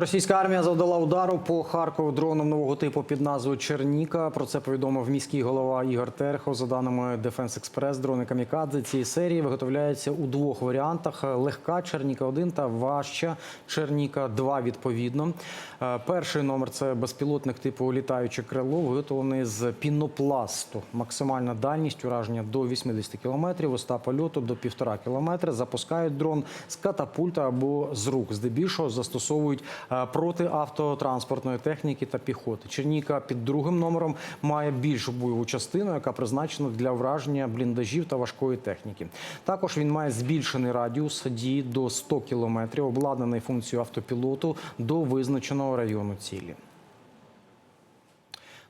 Російська армія завдала удару по Харкову дроном нового типу під назвою Черніка. Про це повідомив міський голова Ігор Терхов. За даними Defense Express, дрони камікадзе цієї серії виготовляються у двох варіантах: легка Черніка 1 та важча Черніка 2 відповідно. Е, Перший номер це безпілотник типу літаюче крило, виготовлений з пінопласту. Максимальна дальність ураження до 80 км, висота польоту до 1,5 км. Запускають дрон з катапульта або з рук. Здебільшого застосовують проти автотранспортної техніки та піхоти. Черніка під другим номером має більшу бойову частину, яка призначена для враження бліндажів та важкої техніки. Також він має збільшений радіус дії до 100 км, обладнаний функцією автопілоту до визначеного району цілі.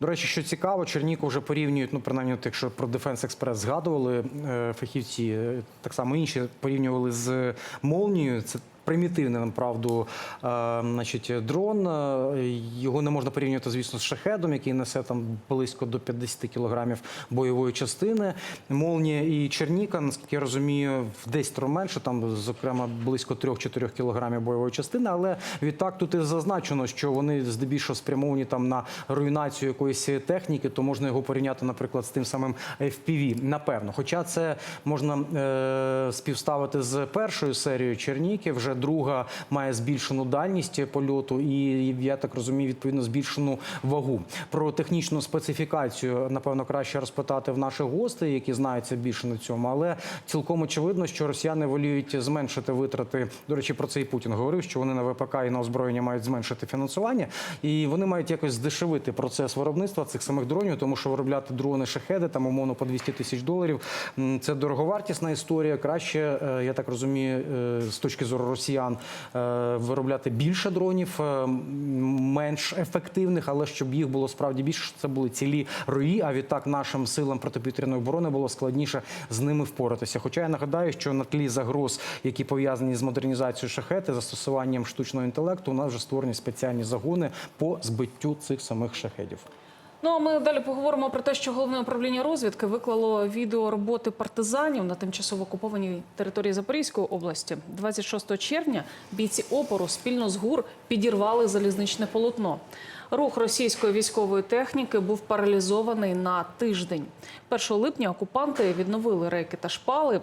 До речі, що цікаво, Черніку вже порівнюють, ну принаймні, якщо про Defense Express згадували е, фахівці, е, так само інші порівнювали з молнією. Це примітивний, направду, е, значить, дрон. Е, Його не можна порівнювати, звісно, з шахедом, який несе там близько до 50 кілограмів бойової частини. Молнія і Черніка, наскільки я розумію, в 10 менше, там, зокрема, близько 3-4 кілограмів бойової частини. Але відтак тут і зазначено, що вони здебільшого спрямовані там на руйнацію якоїсь техніки, то можна його порівняти, наприклад, з тим самим FPV, напевно. Хоча це можна е, співставити з першою серією Черніки, вже друга має збільшену дальність польоту, і я так розумію, відповідно збільшену вагу. Про технічну специфікацію, напевно, краще розпитати в наших гостей, які знаються більше на цьому. Але цілком очевидно, що росіяни воліють зменшити витрати. До речі, про це і Путін говорив, що вони на ВПК і на озброєння мають зменшити фінансування, і вони мають якось здешевити процес виробництва цих самих дронів, тому що виробляти дрони шахеди там умовно по 200 тисяч доларів. Це дороговартісна історія. Краще, е, я так розумію, е, з точки зору росіян е, виробляти більше дронів, е, менш ефективних, але щоб їх було справді більше, це були цілі рої. А відтак нашим силам протиповітряної оборони було складніше з ними впоратися. Хоча я нагадаю, що на тлі загроз, які пов'язані з модернізацією шахети, застосуванням штучного інтелекту, у нас вже створені спеціальні загони по збиттю цих самих шахедів. Ну а ми далі поговоримо про те, що головне управління розвідки виклало відео роботи партизанів на тимчасово окупованій території Запорізької області. 26 червня бійці опору спільно з ГУР підірвали залізничне полотно. Рух російської військової техніки був паралізований на тиждень. 1 липня окупанти відновили рейки та шпали.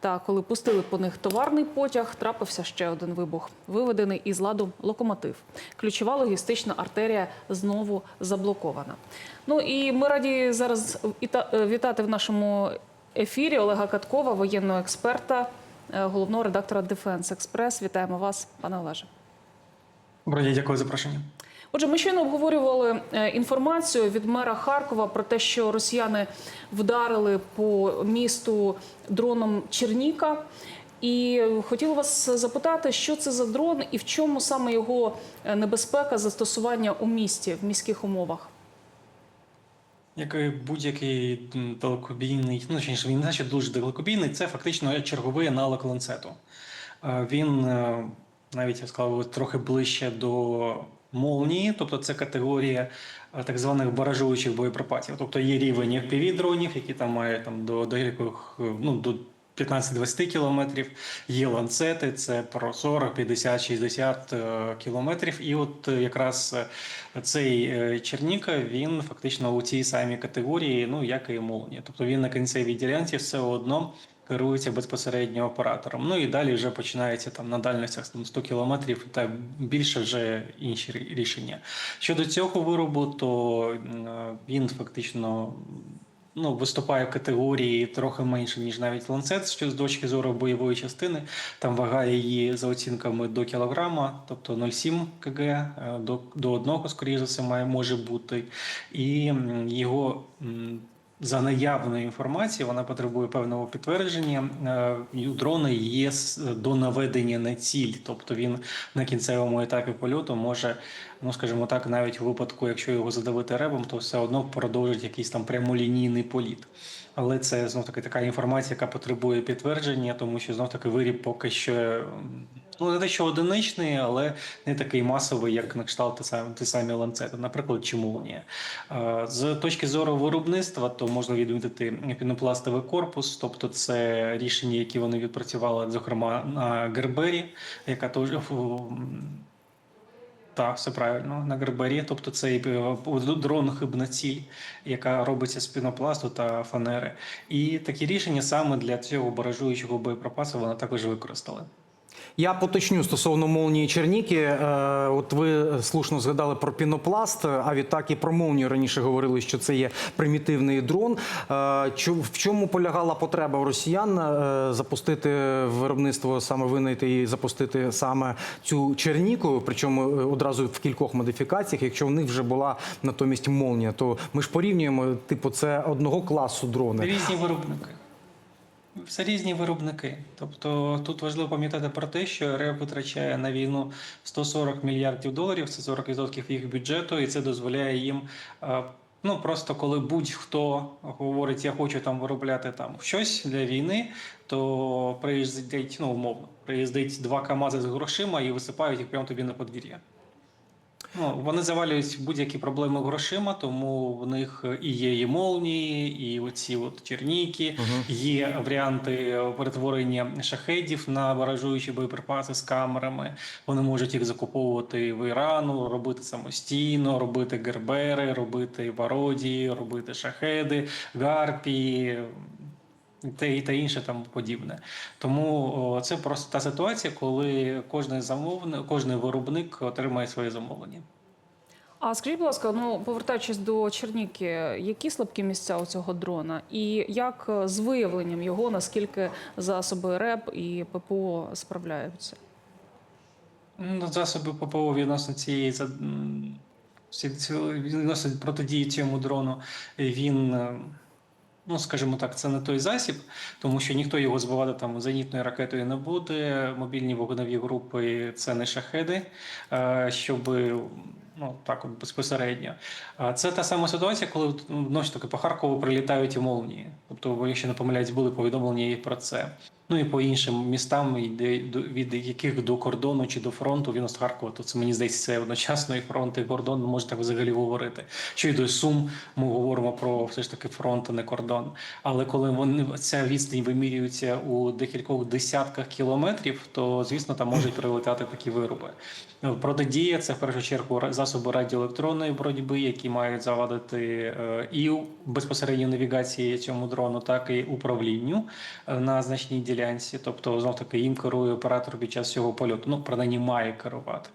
Та коли пустили по них товарний потяг, трапився ще один вибух, виведений із ладу локомотив. Ключова логістична артерія знову заблокована. Ну і ми раді зараз вітати в нашому ефірі Олега Каткова, воєнного експерта, е, головного редактора Defense Express. Вітаємо вас, пане Олеже. Доброго дня, дякую за запрошення. Отже, ми щойно обговорювали е, інформацію від мера Харкова про те, що росіяни вдарили по місту дроном Черніка. І хотіла вас запитати, що це за дрон і в чому саме його е, небезпека застосування у місті в міських умовах. Як будь-який далекобійний, ну точніше, він значить дуже далекобійний, це фактично черговий аналог ланцету. Е, Він навіть я сказав, трохи ближче до молнії, тобто це категорія е, так званих баражуючих боєприпасів. Тобто є рівень fpv дронів, які там мають там до, до е, ну, до 15-20 кілометрів. Є ланцети, це про 40, 50, 60 е, кілометрів. І от е, якраз цей Черніка, він фактично у цій самій категорії, ну як і молнія. Тобто він на кінцевій ділянці все одно керується безпосередньо оператором. Ну і далі вже починається там на дальностях там, 100 кілометрів та більше вже інші рішення. Щодо цього виробу, то е, він фактично ну, виступає в категорії трохи менше, ніж навіть ланцет, що з точки зору бойової частини. Там вага її за оцінками до кілограма, тобто 0,7 кг, е, до, до одного, скоріше за все, має, може бути. І його. За наявною інформацією, вона потребує певного підтвердження. Е, і У дрона є до наведення на ціль, тобто він на кінцевому етапі польоту може, ну скажімо так, навіть у випадку, якщо його задавити ребом, то все одно продовжить якийсь там прямолінійний політ. Але це знов таки така інформація, яка потребує підтвердження, тому що знов таки виріб поки що ну не те, що одиничний, але не такий масовий, як на кшталт ті самі, ті самі ланцети, наприклад, чи молнія. Е, З точки зору виробництва, то можна відмітити пінопластовий корпус, тобто це рішення, які вони відпрацювали, зокрема на Гербері, яка теж Так, все правильно. На Гербері, тобто це е, дрон хибна ціль, яка робиться з пінопласту та фанери. І такі рішення саме для цього баражуючого боєприпасу вони також використали. Я поточню стосовно молнії Черніки. Е, От ви слушно згадали про пінопласт, а відтак і про молнію раніше говорили, що це є примітивний дрон. Е, В чому полягала потреба росіян е, запустити виробництво саме винайти і запустити саме цю Черніку, причому одразу в кількох модифікаціях, якщо в них вже була натомість молнія, то ми ж порівнюємо, типу, це одного класу дрони. Різні виробники. Все різні виробники. Тобто тут важливо пам'ятати про те, що РФ витрачає на війну 140 мільярдів доларів, це 40% їх бюджету, і це дозволяє їм. е, Ну просто коли будь-хто говорить, я хочу там виробляти там щось для війни, то приїздить, ну умовно, приїздить два КАМАЗи з грошима і висипають їх прямо тобі на подвір'я. Ну, вони завалюють будь-які проблеми грошима, тому в них і є і молнії, і оці от черніки, є варіанти перетворення шахедів на баражуючі боєприпаси з камерами. Вони можуть їх закуповувати в Ірану, робити самостійно, робити гербери, робити пародії, робити шахеди, гарпії. Те і та інше там подібне. Тому о, це просто та ситуація, коли кожен замовник, кожен виробник отримає своє замовлення. А скажіть, будь ласка, ну повертаючись до Черніки, які слабкі місця у цього дрона, і як е, з виявленням його, наскільки засоби РЕП і ППО справляються? Ну, засоби ППО відносно цієї відносно протидії цьому дрону, він, е, ну скажімо так, це не той засіб, тому що ніхто його збивати там зенітною ракетою не буде. Мобільні вогневі групи це не шахеди, е, щоб. Ну так, от безпосередньо. Це та сама ситуація, коли ну, ж таки по Харкову прилітають і молнії. Тобто, якщо не помиляюсь, були повідомлення і про це. Ну і по іншим містам, від яких до кордону чи до фронту він з Харкова, то це мені здається, це одночасно і фронт, і кордон можна так взагалі говорити. Що й до Сум, ми говоримо про все ж таки фронт, а не кордон. Але коли вони ця відстань вимірюється у декількох десятках кілометрів, то звісно там можуть прилетати такі вироби. Протидія це в першу чергу засоби радіоелектронної боротьби, які мають завадити е, і безпосередньо навігації цьому дрону, так і управлінню е, на значній ділянці. Тобто, знов таки їм керує оператор під час цього польоту. Ну, принаймні має керувати.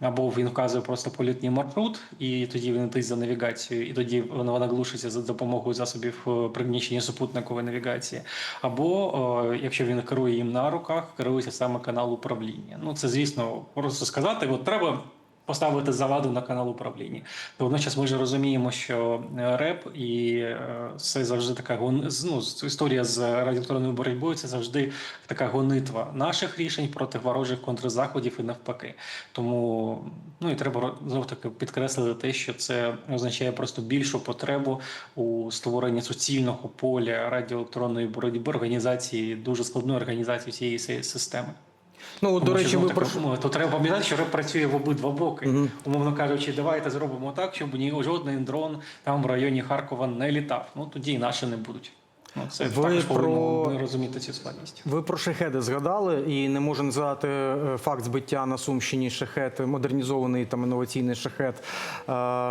Або він вказує просто польотний маршрут, і тоді він летить за навігацією, і тоді вона, глушиться за допомогою засобів е, приміщення супутникової навігації. Або е, якщо він керує їм на руках, керується саме канал управління. Ну це звісно просто сказати. От треба поставити заваду на канал управління. То водночас ми ж розуміємо, що е, РЕП і е, це завжди така ну, історія з радіоелектронною боротьбою. Це завжди така гонитва наших рішень проти ворожих контрзаходів і навпаки. Тому ну і треба знов таки підкреслити те, що це означає просто більшу потребу у створенні суцільного поля радіоелектронної боротьби організації дуже складної організації цієї системи. Ну, до Тому речі, ви про то треба пам'ятати, що РЕП працює в обидва боки. угу. Умовно кажучи, давайте зробимо так, щоб ні жодний дрон там в районі Харкова не літав. Ну тоді і наші не будуть. Ну це Ви також про- розуміти цю складність. Ви про шахеди згадали, і не можу не згадати е, факт збиття на Сумщині шахет, модернізований там інноваційний шахет, е,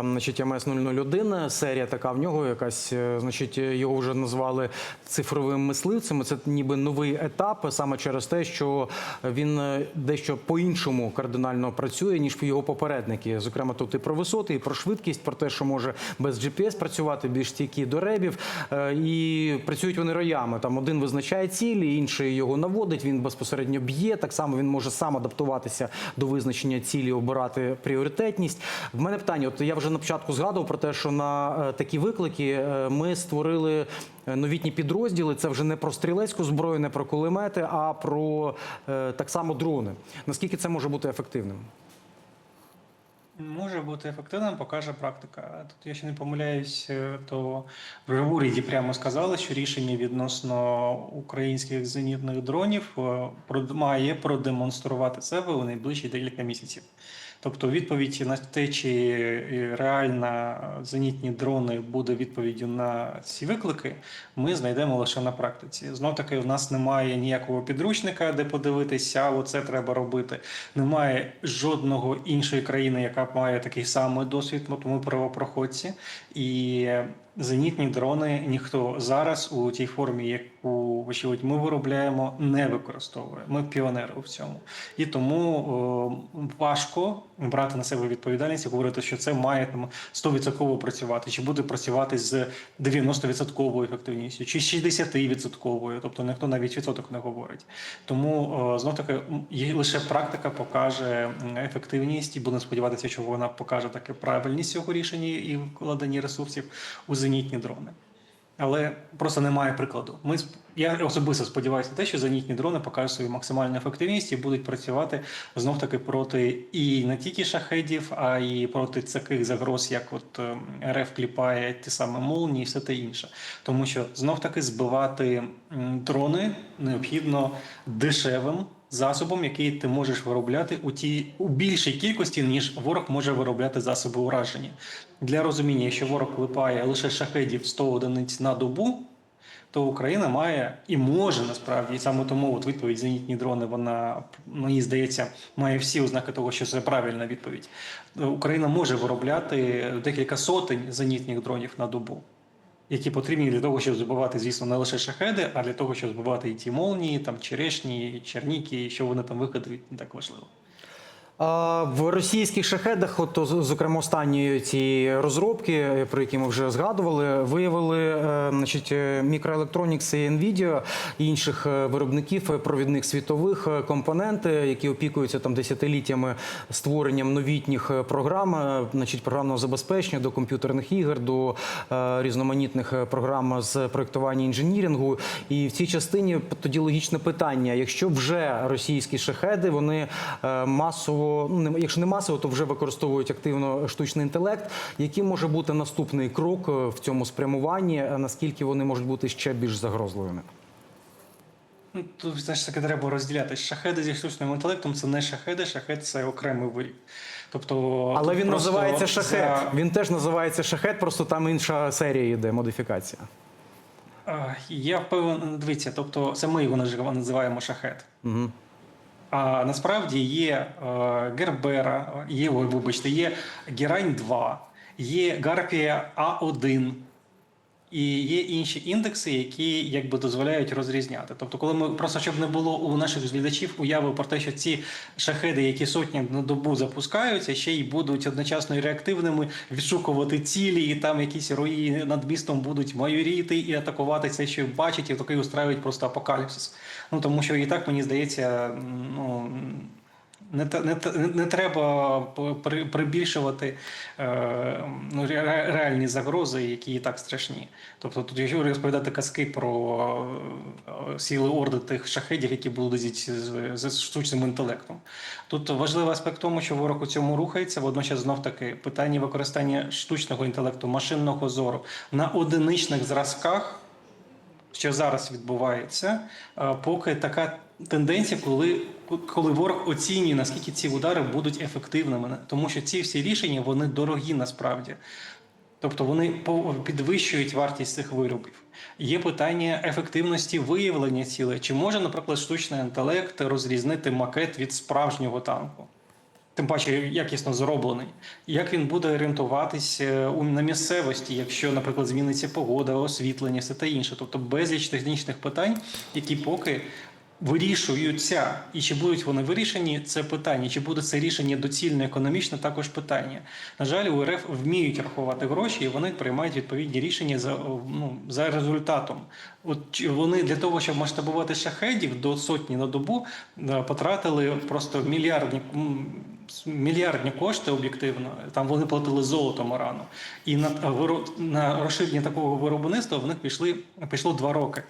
значить МС-001, серія така в нього якась, е, значить, його вже назвали цифровим мисливцем. Це ніби новий етап, саме через те, що він дещо по-іншому кардинально працює, ніж його попередники. Зокрема, тут і про висоти, і про швидкість, про те, що може без GPS працювати, більш стійкі до ребів. І працюють вони роями. Там один визначає цілі, інший його наводить. Він безпосередньо б'є. Так само він може сам адаптуватися до визначення цілі, обирати пріоритетність. В мене питання: от я вже на початку згадував про те, що на е, такі виклики е, ми створили. е, Новітні підрозділи це вже не про стрілецьку зброю, не про кулемети, а про так само дрони. Наскільки це може бути ефективним? Може бути ефективним, покаже практика. Тут я ще не помиляюсь, е, то вже в уряді прямо сказали, що рішення відносно українських зенітних дронів е, має продемонструвати себе у найближчі декілька місяців. Тобто відповідь на те, чи е, реально зенітні дрони буде відповіддю на ці виклики, ми знайдемо лише на практиці. Знов таки, в нас немає ніякого підручника, де подивитися, оце треба робити. Немає жодного іншої країни, яка має такий самий досвід, Тому ми правопроходці. І зенітні дрони ніхто зараз у тій формі, яку вочевидь, ми виробляємо, не використовує. Ми піонери в цьому. І тому о, важко брати на себе відповідальність і говорити, що це має там 100% працювати, чи буде працювати з 90% ефективністю, чи 60%, тобто ніхто навіть відсоток не говорить. Тому знов таки лише практика покаже ефективність, і будемо сподіватися, що вона покаже таке правильність цього рішення і вкладені ресурсів у зенітні дрони. Але просто немає прикладу. Ми я особисто сподіваюся на те, що зенітні дрони покажуть свою максимальну ефективність і будуть працювати знов таки проти і не тільки шахедів, а й проти таких загроз, як от ем, РФ кліпає ті саме молнії, і все те інше. Тому що знов таки збивати дрони необхідно дешевим засобом, який ти можеш виробляти у ті у більшій кількості, ніж ворог може виробляти засоби ураження. Для розуміння, якщо ворог клепає лише шахедів 100 одиниць на добу, то Україна має і може насправді і саме тому от відповідь зенітні дрони. Вона мені здається має всі ознаки того, що це правильна відповідь. Україна може виробляти декілька сотень зенітних дронів на добу. Які потрібні для того, щоб збивати, звісно, не лише шахеди, а для того, щоб збивати і ті молнії, там черешні, черніки, що вони там виходить, не так важливо. В російських шахедах, от зокрема останні ці розробки, про які ми вже згадували, виявили е, значить, е, Microelectronics і Nvidia і інших е, виробників провідних світових компоненти, які опікуються там десятиліттями створенням новітніх програм, значить, програмного забезпечення до комп'ютерних ігор, до різноманітних програм з проєктування інженірінгу. І в цій частині тоді логічне питання: якщо вже російські шахеди вони е, масово, ну не- якщо не масово, то вже використовують активно штучний інтелект. Який може бути наступний крок е, в цьому спрямуванні? Е, Наскільки вони можуть бути ще більш загрозливими? Ну, Тут все ж таки треба розділяти. Шахеди зі штучним інтелектом це не шахеди, шахед це окремий вид. Тобто, Але він називається шахет. за- Він теж називається шахет, просто там інша серія йде, модифікація. Я впевнений, дивіться, тобто це ми його називаємо шахет. Угу. А насправді є е, Гербера, є, ой, вибачте, є Герань 2, є Гарпія А1. І є інші індекси, які якби дозволяють розрізняти. Тобто, коли ми просто щоб не було у наших глядачів уяви про те, що ці шахеди, які сотні на добу запускаються, ще й будуть одночасно і реактивними, відшукувати цілі, і там якісь рої над містом будуть майоріти і атакувати це, що бачать, і такий устраюють просто апокаліпсис. Ну тому що і так мені здається, ну. Не, не, не треба прибільшувати е, ну, реальні загрози, які і так страшні. Тобто, тут, якщо розповідати казки про е, сіли орди тих шахедів, які з, з штучним інтелектом. Тут важливий аспект тому, що ворог у цьому рухається. Водночас знов таки питання використання штучного інтелекту, машинного зору на одиничних зразках що зараз відбувається, е, поки така тенденція, коли, коли ворог оцінює, наскільки ці удари будуть ефективними, тому що ці всі рішення вони дорогі насправді. Тобто вони підвищують вартість цих виробів. Є питання ефективності виявлення цілей. Чи може, наприклад, штучний інтелект розрізнити макет від справжнього танку? Тим паче якісно зроблений. Як він буде орієнтуватись е, на місцевості, якщо, наприклад, зміниться погода, освітлення, все те інше. Тобто безліч технічних питань, які поки вирішуються. І чи будуть вони вирішені, це питання. Чи буде це рішення доцільне економічно, також питання. На жаль, у РФ вміють рахувати гроші, і вони приймають відповідні рішення за, ну, за результатом. От вони для того, щоб масштабувати шахедів до сотні на добу, е, потратили просто мільярдні. Мільярдні кошти об'єктивно, там вони платили золотом Ірану. І на, на розширення такого виробництва в них пішли, пішло два роки.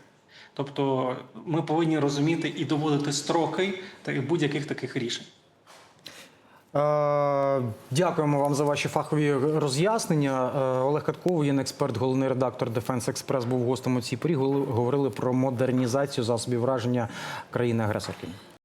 Тобто ми повинні розуміти і доводити строки та- будь-яких таких рішень. Е, Дякуємо вам за ваші фахові роз'яснення. Е, Олег Катков, воєнний експерт, головний редактор Defense Express, був гостем у цій порі. Говорили про модернізацію засобів враження країни-агресорки.